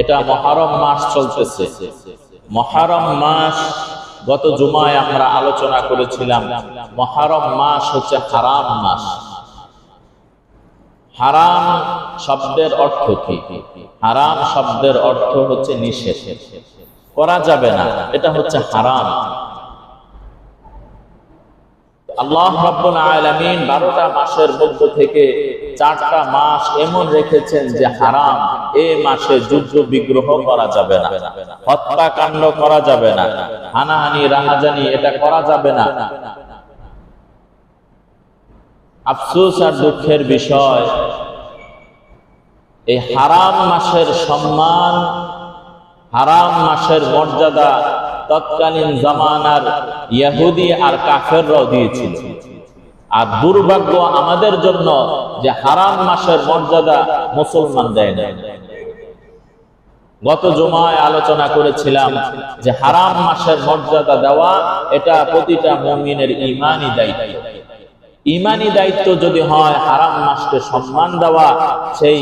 এটা মহারম মাস চলতেছে। মহারম মাস, গত জুমায় আমরা আলোচনা করেছিলাম, মহারম মাস হচ্ছে হারাম মাস। হারাম শব্দের অর্থ কি? হারাম শব্দের অর্থ হচ্ছে নিষেধ। করা যাবে না, এটা হচ্ছে হারাম। আল্লাহ 12টা মাসের মধ্য থেকে চারটা মাস এমন রেখেছেন যে হারাম। মাসে যুদ্ধ বিগ্রহ করা যাবে না, হত্যাকাণ্ড করা যাবে না, হানাহানি, রাহাজানি, এটা করা যাবে না। আর দুঃখের বিষয়, এই হারাম মাসের সম্মান, হারাম মাসের মর্যাদা তৎকালীন জামানার ইয়াহুদি আর কাফেররাও দিয়েছিল। আর দুর্ভাগ্য আমাদের জন্য যে হারাম মাসের মর্যাদা মুসলমান দেয় না গত জমায় আলোচনা করেছিলাম যে হারাম মাসের মর্যাদা দেওয়া এটা প্রতিটা মমিনের ইমানই দায়িত্ব। ইমানি দায়িত্ব যদি হয় হারাম মাসকে সম্মান দেওয়া, সেই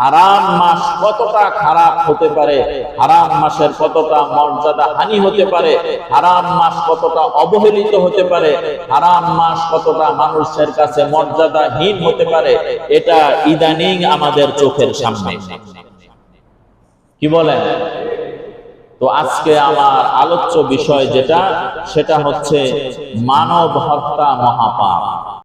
হারাম মাস কতটা খারাপ হতে পারে, হারাম মাসের কতটা মর্যাদা হানি হতে পারে, হারাম মাস কতটা অবহেলিত হতে পারে, হারাম মাস কতটা মানুষের কাছে মর্যাদাহীন হতে পারে, এটা ইদানিং আমাদের চোখের সামনে। কি বলেন? তো আজকে আমার আলোচ্য বিষয় যেটা সেটা হচ্ছে মানব হত্যা মহাপাপ।